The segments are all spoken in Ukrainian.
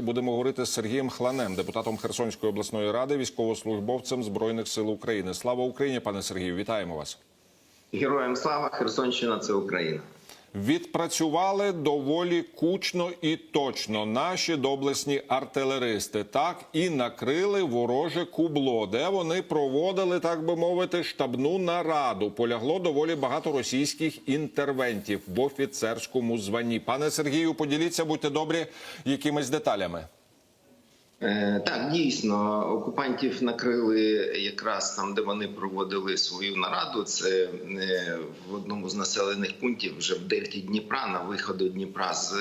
Будемо говорити з Сергієм Хланем, депутатом Херсонської обласної ради, військовослужбовцем збройних сил України. Слава Україні, пане Сергію! Вітаємо вас. Героям слава Херсонщина це Україна. Відпрацювали доволі кучно і точно наші доблесні артилеристи. Так і накрили вороже кубло, де вони проводили, так би мовити, штабну нараду. Полягло доволі багато російських інтервентів в офіцерському званні. Пане Сергію, поділіться, будьте добрі, якимись деталями. Е, так, дійсно, окупантів накрили якраз там, де вони проводили свою нараду. Це е, в одному з населених пунктів вже в дельті Дніпра, на виходу Дніпра з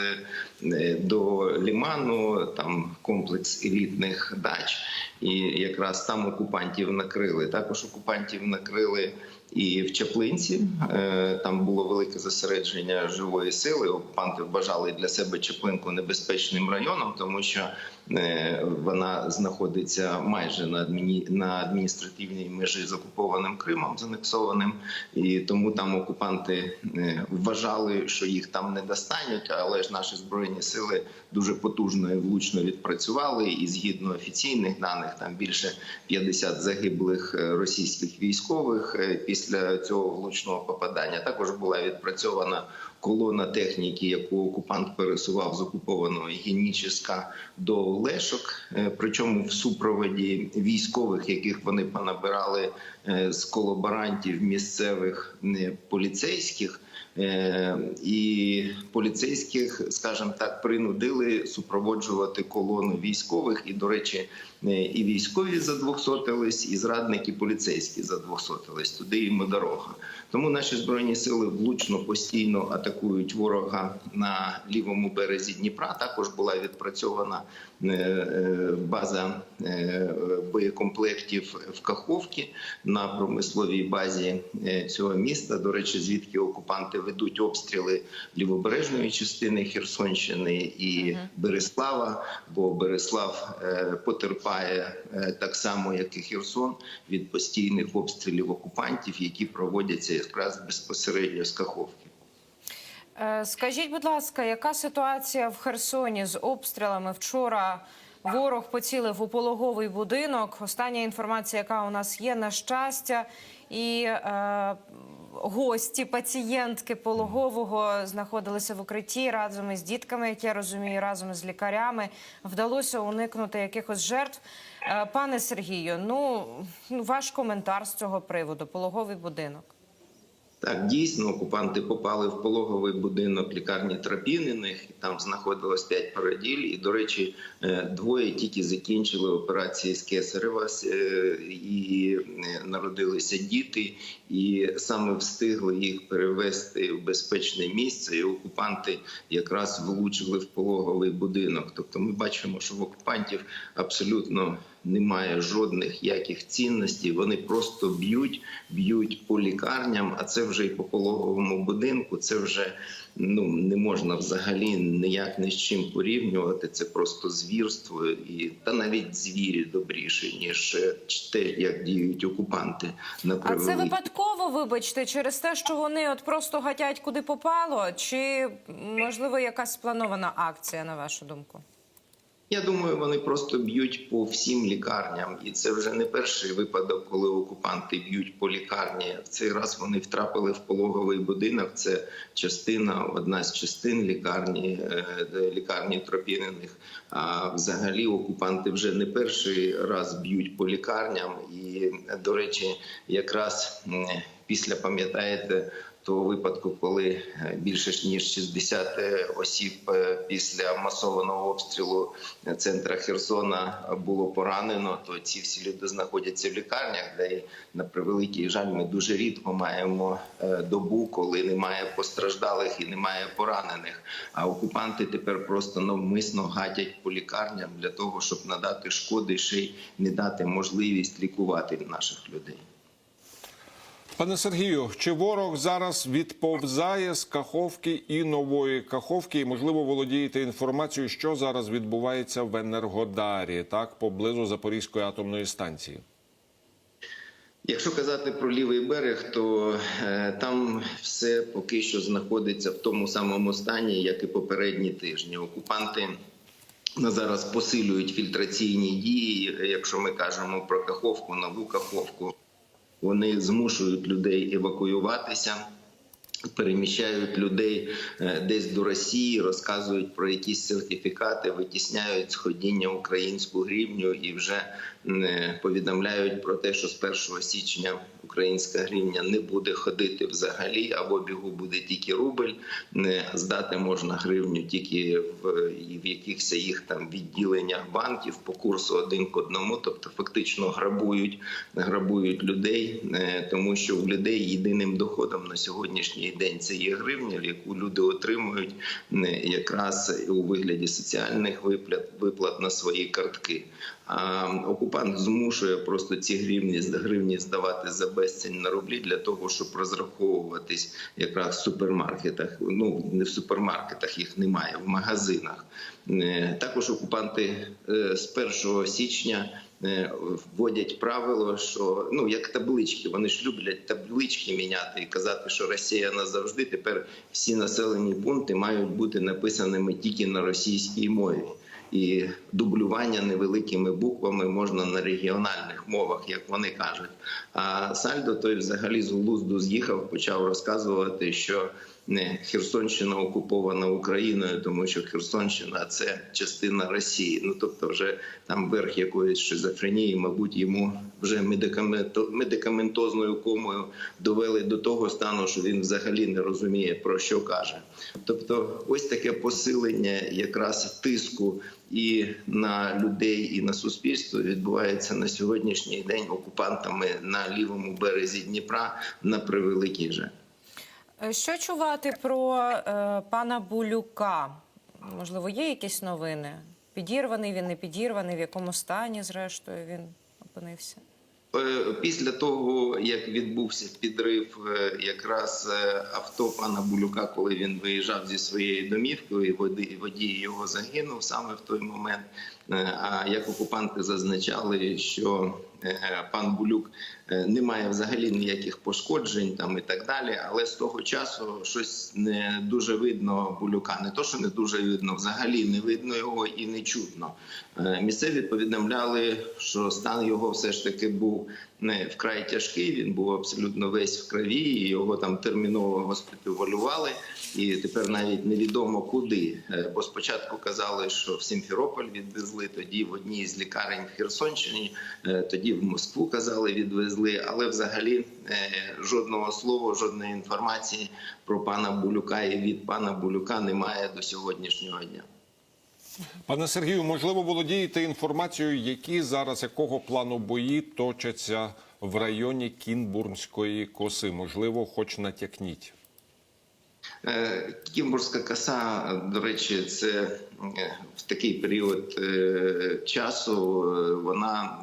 е, до Ліману, там комплекс елітних дач. І якраз там окупантів накрили. Також окупантів накрили. І в Чаплинці е, там було велике зосередження живої сили. Окупанти вважали для себе Чаплинку небезпечним районом, тому що е, вона знаходиться майже на адміні... на адміністративній межі з окупованим Кримом, з анексованим, і тому там окупанти е, вважали, що їх там не достануть. Але ж наші збройні сили дуже потужно і влучно відпрацювали. І згідно офіційних даних, там більше 50 загиблих російських військових е, після цього влучного попадання. Також була відпрацьована колона техніки, яку окупант пересував з окупованого Геніческа до Лешок, е, причому в супроводі військових, яких вони понабирали е, з колаборантів місцевих поліцейських. Е, І поліцейських, скажімо так, принудили супроводжувати колону військових. І, до речі, е, і військові задвохсотились, і зрадники поліцейські задвохсотились. Туди і дорога. Тому наші збройні сили влучно постійно атакують ворога на лівому березі Дніпра. Також була відпрацьована е, база боєкомплектів в Каховці на промисловій базі е, цього міста. До речі, звідки окупанти ведуть обстріли лівобережної частини Херсонщини і Береслава, бо Береслав е, потерпає е, так само, як і Херсон, від постійних обстрілів окупантів, які проводяться якраз безпосередньо з Каховки. Е, Скажіть, будь ласка, яка ситуація в Херсоні з обстрілами? Вчора ворог поцілив у пологовий будинок. Остання інформація, яка у нас є, на щастя, і е, гості, пацієнтки пологового знаходилися в укритті разом із дітками, як я розумію, разом з лікарями. Вдалося уникнути якихось жертв. Е, пане Сергію, ну ваш коментар з цього приводу пологовий будинок. Так, дійсно, окупанти попали в пологовий будинок лікарні Тропіниних. Там знаходилось п'ять породіль. І, до речі, е, двоє тільки закінчили операції з Кесарева е, і е, народилися діти, і саме встигли їх перевести в безпечне місце. І окупанти якраз влучили в пологовий будинок. Тобто, ми бачимо, що в окупантів абсолютно немає жодних яких цінностей. Вони просто б'ють, б'ють по лікарням, а це вже і по пологовому будинку. Це вже ну не можна взагалі ніяк ні з чим порівнювати. Це просто звірство, і та навіть звірі добріші ніж те, як діють окупанти. На А це випадково, вибачте, через те, що вони от просто гатять куди попало, чи можливо якась спланована акція, на вашу думку? Я думаю, вони просто б'ють по всім лікарням, і це вже не перший випадок, коли окупанти б'ють по лікарні. В цей раз вони втрапили в пологовий будинок. Це частина, одна з частин лікарні е, лікарні Тропіниних. А взагалі окупанти вже не перший раз б'ють по лікарням. І до речі, якраз після пам'ятаєте того випадку, коли е, більше ніж 60 осіб е, після масованого обстрілу центра Херсона було поранено, то ці всі люди знаходяться в лікарнях, де на превеликий жаль, ми дуже рідко маємо е, добу, коли немає постраждалих і немає поранених. А окупанти тепер просто навмисно гатять по лікарням для того, щоб надати шкоди, ще й не дати можливість лікувати наших людей. Пане Сергію, чи ворог зараз відповзає з Каховки і нової Каховки? І, можливо, володієте інформацією, що зараз відбувається в Енергодарі, так поблизу Запорізької атомної станції? Якщо казати про лівий берег, то е, там все поки що знаходиться в тому самому стані, як і попередні тижні. Окупанти на зараз посилюють фільтраційні дії. Якщо ми кажемо про каховку, нову каховку, вони змушують людей евакуюватися. Переміщають людей е, десь до Росії, розказують про якісь сертифікати, витісняють сходіння українську гривню і вже е, повідомляють про те, що з 1 січня українська гривня не буде ходити взагалі, або бігу буде тільки рубль. Не здати можна гривню тільки в, в якихось їх там відділеннях банків по курсу один к одному, тобто фактично грабують, грабують людей, е, тому що в людей єдиним доходом на сьогоднішній день це є гривня, яку люди отримують е, якраз у вигляді соціальних виплат, виплат на свої картки. А окупант змушує просто ці гривні гривні здавати за безцінь на рублі для того, щоб розраховуватись якраз в супермаркетах. Ну не в супермаркетах їх немає, в магазинах. Е, Також окупанти е, з 1 січня е, вводять правило, що ну як таблички, вони ж люблять таблички міняти і казати, що Росія назавжди тепер всі населені пункти мають бути написаними тільки на російській мові. І дублювання невеликими буквами можна на регіональних мовах, як вони кажуть. А Сальдо той взагалі з глузду з'їхав, почав розказувати, що не Херсонщина окупована Україною, тому що Херсонщина це частина Росії. Ну тобто, вже там верх якоїсь шизофренії, мабуть, йому вже медикаменто, медикаментозною комою довели до того стану, що він взагалі не розуміє про що каже. Тобто, ось таке посилення якраз тиску і на людей, і на суспільство відбувається на сьогоднішній день окупантами на лівому березі Дніпра на превеликий жаль. Е, Що чувати про е, пана Булюка? Можливо, є якісь новини? Підірваний він, не підірваний, в якому стані, зрештою, він опинився? Е, Після того, як відбувся підрив е, якраз авто пана Булюка, коли він виїжджав зі своєї домівки, і водій його загинув саме в той момент. А як окупанти зазначали, що пан Булюк е, не має взагалі ніяких пошкоджень там і так далі. Але з того часу щось не дуже видно Булюка. Не то, що не дуже видно, взагалі не видно його і не чутно. Е, Місцеві повідомляли, що стан його все ж таки був не вкрай тяжкий. Він був абсолютно весь в крові. і Його там терміново госпіталювали. І тепер навіть невідомо куди. Е, Бо спочатку казали, що в Сімферополь відвезли, тоді в одній з лікарень в Херсонщині, тоді в Москву казали, відвезли. Але взагалі е, жодного слова, жодної інформації про пана Булюка і від пана Булюка немає до сьогоднішнього дня. Пане Сергію, можливо, володієте інформацією, які зараз якого плану бої точаться в районі Кінбурнської коси? Можливо, хоч натякніть. Е, Кімбурська коса, до речі, це е, в такий період часу вона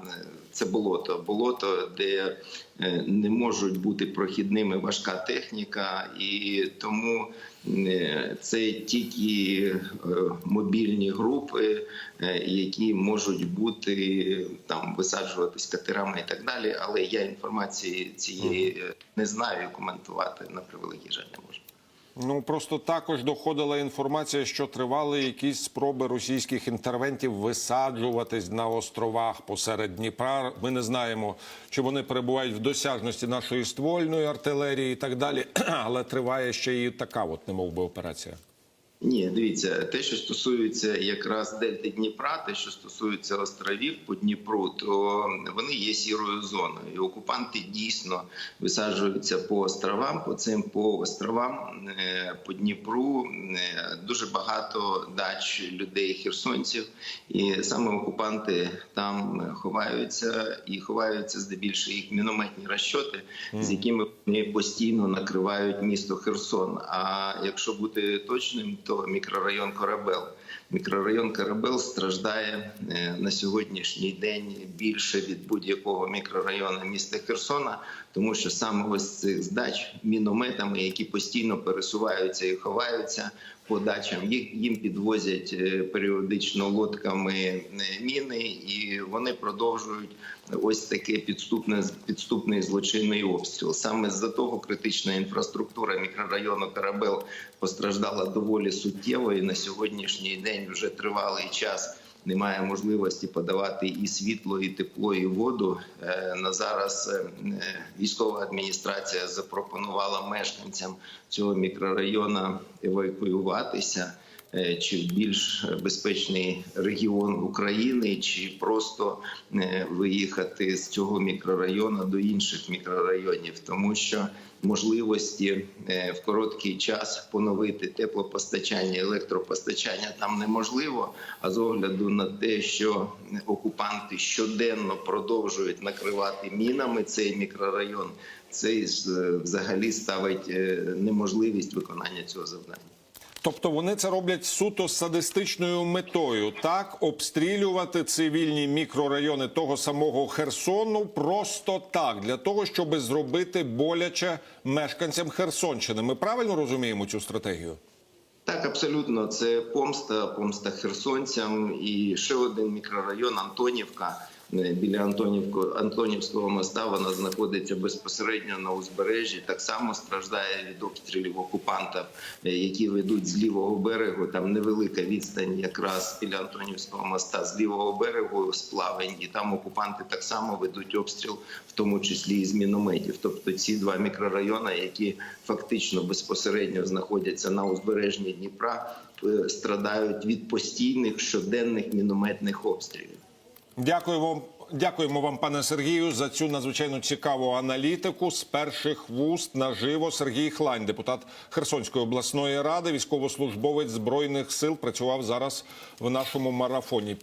це болото, болото, де е, не можуть бути прохідними важка техніка, і тому е, це тільки е, мобільні групи, які можуть бути там висаджуватись катерами і так далі. Але я інформації цієї не знаю і коментувати на превеликий жаль не можу. Ну просто також доходила інформація, що тривали якісь спроби російських інтервентів висаджуватись на островах посеред Дніпра. Ми не знаємо, чи вони перебувають в досяжності нашої ствольної артилерії і так далі. Але триває ще і така, от немов би операція. Ні, дивіться, те, що стосується якраз дельти Дніпра, те, що стосується островів по Дніпру, то вони є сірою зоною. І окупанти дійсно висаджуються по островам. По цим по островам е, по Дніпру е, дуже багато дач людей, херсонців, і саме окупанти там ховаються і ховаються здебільшого їх мінометні розчоти, з якими вони постійно накривають місто Херсон. А якщо бути точним, то мікрорайон Корабел. Мікрорайон Карабел страждає е, на сьогоднішній день більше від будь-якого мікрорайону міста Херсона, тому що саме ось цих здач мінометами, які постійно пересуваються і ховаються по дачам, їм підвозять е, періодично лодками е, міни, і вони продовжують ось таке підступне підступний злочинний обстріл. Саме з-за того критична інфраструктура мікрорайону Карабел постраждала доволі суттєво, і на сьогоднішній день вже тривалий час немає можливості подавати і світло, і тепло, і воду. Е, На зараз е, е, військова адміністрація запропонувала мешканцям цього мікрорайону евакуюватися чи в більш безпечний регіон України, чи просто е, виїхати з цього мікрорайону до інших мікрорайонів, тому що можливості е, в короткий час поновити теплопостачання, електропостачання там неможливо. А з огляду на те, що окупанти щоденно продовжують накривати мінами цей мікрорайон, це е, взагалі ставить е, неможливість виконання цього завдання. Тобто вони це роблять суто садистичною метою, так обстрілювати цивільні мікрорайони того самого Херсону просто так, для того, щоб зробити боляче мешканцям Херсонщини. Ми правильно розуміємо цю стратегію? Так, абсолютно, це помста, помста херсонцям. І ще один мікрорайон Антонівка. Е, Біля Антонівко, Антонівського моста вона знаходиться безпосередньо на узбережжі. Так само страждає від обстрілів окупантів, е, які ведуть з лівого берегу. Там невелика відстань, якраз біля Антонівського моста з лівого берегу сплавень, і там окупанти так само ведуть обстріл, в тому числі і з мінометів. Тобто ці два мікрорайони, які фактично безпосередньо знаходяться на узбережжі Дніпра, е, страдають від постійних щоденних мінометних обстрілів. Дякую вам. Дякуємо вам, пане Сергію, за цю надзвичайно цікаву аналітику. З перших вуст наживо Сергій Хлань, депутат Херсонської обласної ради, військовослужбовець збройних сил, працював зараз в нашому марафоні.